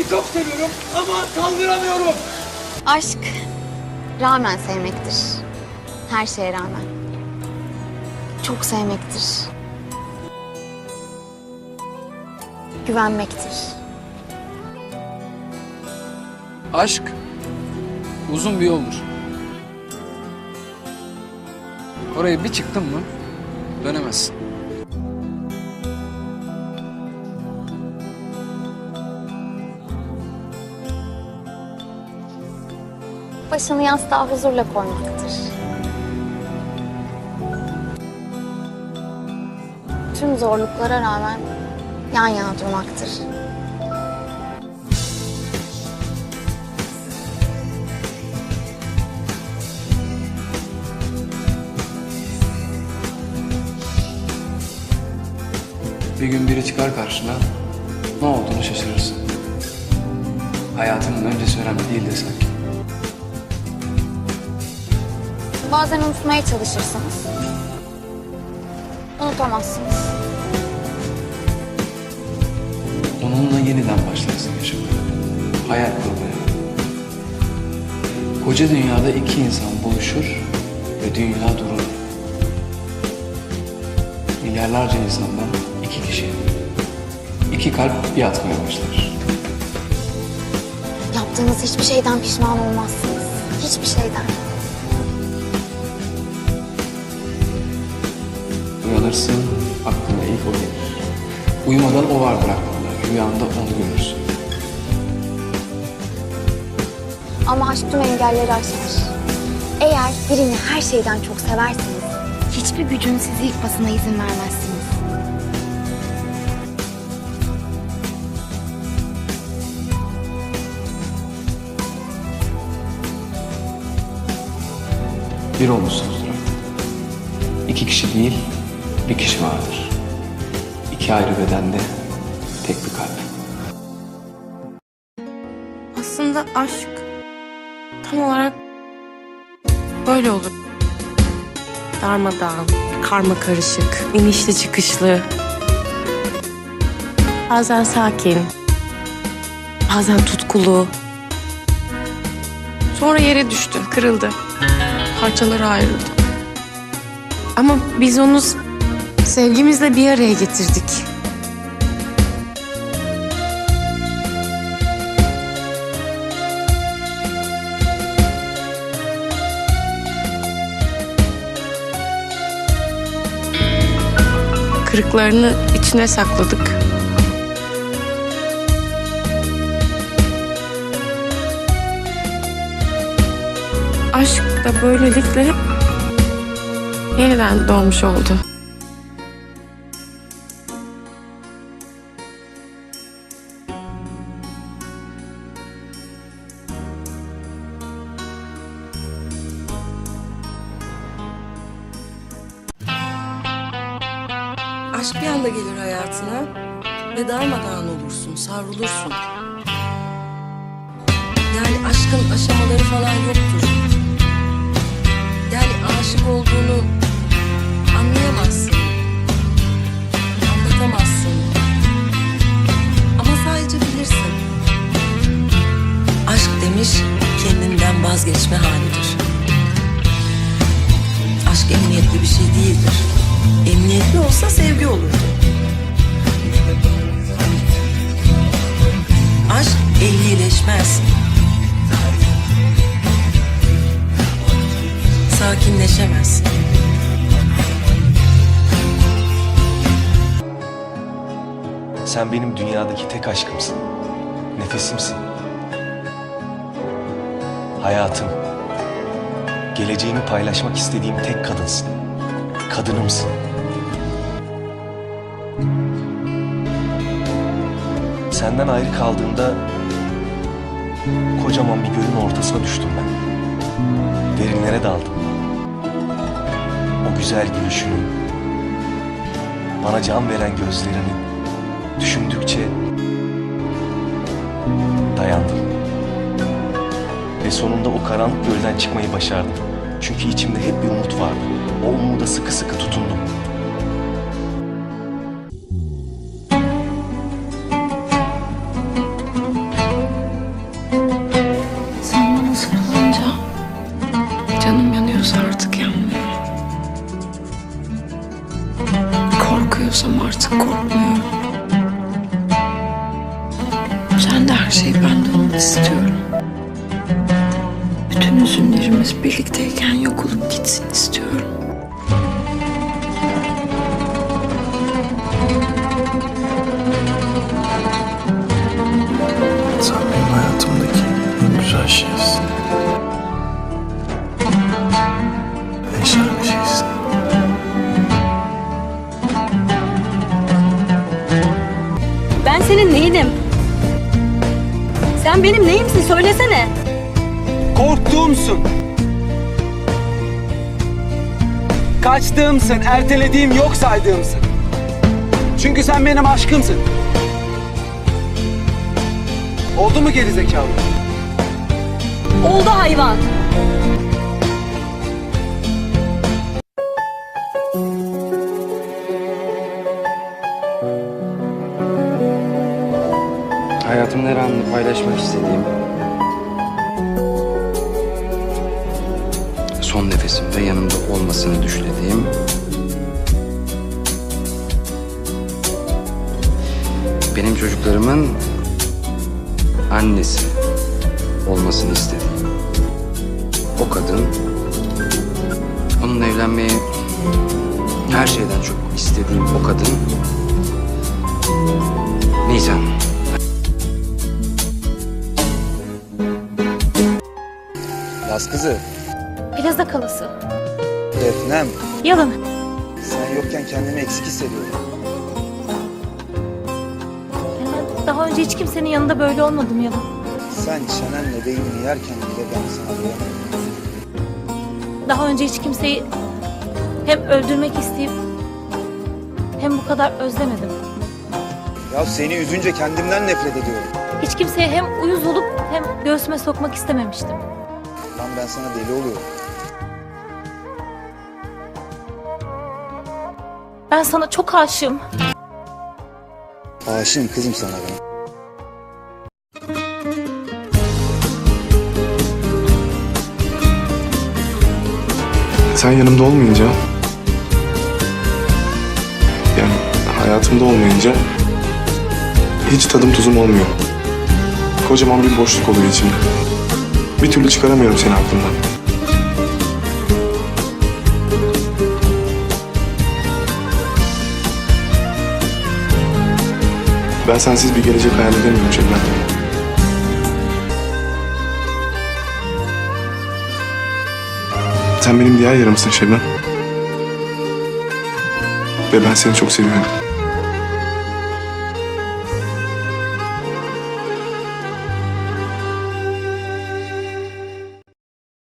Seni çok seviyorum ama kaldıramıyorum. Aşk rağmen sevmektir. Her şeye rağmen. Çok sevmektir. Güvenmektir. Aşk uzun bir yoldur. Oraya bir çıktın mı dönemezsin. Başını yastığa huzurla koymaktır. Tüm zorluklara rağmen yan yana durmaktır. Bir gün biri çıkar karşına ne olduğunu şaşırırsın. Hayatının öncesi önemli değil de sanki. Bazen unutmaya çalışırsınız. Unutamazsınız. Onunla yeniden başlarsın yaşamaya. Hayal kurmaya. Koca dünyada iki insan buluşur ve dünya durur. Milyarlarca insandan iki kişi. iki kalp bir atmaya başlar. Yaptığınız hiçbir şeyden pişman olmazsınız. Hiçbir şeyden. Uyanırsın, aklına ilk o gelir. Uyumadan o vardır aklında, rüyanda onu görürsün. Ama aşk tüm engelleri aşar. Eğer birini her şeyden çok severseniz, hiçbir gücün sizi yıkmasına izin vermezsiniz. Bir olmuşsunuzdur artık. İki kişi değil, bir kişi vardır. İki ayrı bedende, tek bir kalp. Aslında aşk tam olarak böyle olur. Darmadağın, karma karışık, inişli çıkışlı. Bazen sakin, bazen tutkulu. Sonra yere düştü, kırıldı. Parçalara ayrıldı. Ama biz onu sevgimizle bir araya getirdik. Kırıklarını içine sakladık. Aşk da böylelikle yeniden doğmuş oldu. Aşk bir anda gelir hayatına ve darmadağın olursun, savrulursun. Yani aşkın aşamaları falan yoktur. Yani aşık olduğunu anlayamazsın. Olsa sevgi olurdu. Aşk ehlileşmez. Sakinleşemez. Sen benim dünyadaki tek aşkımsın. Nefesimsin. Hayatım. Geleceğimi paylaşmak istediğim tek kadınsın. Kadınımsın. Senden ayrı kaldığımda kocaman bir gölün ortasına düştüm ben. Derinlere daldım. O güzel gülüşünü, bana can veren gözlerini düşündükçe dayandım. Ve sonunda o karanlık gölden çıkmayı başardım. Çünkü içimde hep bir umut vardı. O umuda sıkı sıkı tutundum. Şey bende olmak istiyorum. Bütün üzünlerimiz birlikteyken yok olup gitsin istiyorum. Sen benim hayatımdaki en güzel şeysin. Sen benim neyimsin söylesene. Korktuğumsun. Kaçtığımsın, ertelediğim yok saydığımsın. Çünkü sen benim aşkımsın. Oldu mu gerizekalı? Oldu hayvan. Hayatımın her anını paylaşmak istediğim son nefesimde yanımda olmasını düşlediğim benim çocuklarımın annesi olmasını istediğim o kadın onunla evlenmeyi her şeyden çok istediğim o kadın Nizam. Yaz kızı, Plaza kalası. Defnem. Yalan. Sen yokken kendimi eksik hissediyorum. Daha önce hiç kimsenin yanında böyle olmadım yalan. Sen çenenle beynini yerken bile ben sana. Daha önce hiç kimseyi hem öldürmek isteyip hem bu kadar özlemedim. Ya seni üzünce kendimden nefret ediyorum. Hiç kimseye hem uyuz olup hem göğsüme sokmak istememiştim. Lan ben sana deli oluyorum. Ben sana çok aşığım. Aşığım kızım sana ben. Sen yanımda olmayınca... Yani hayatımda olmayınca... Hiç tadım tuzum olmuyor. Kocaman bir boşluk oluyor içimde. Bir türlü çıkaramıyorum seni aklımdan. Ben sensiz bir gelecek hayal edemiyorum Şebnem. Sen benim diğer yarımsın Şebnem. Ve ben seni çok seviyorum.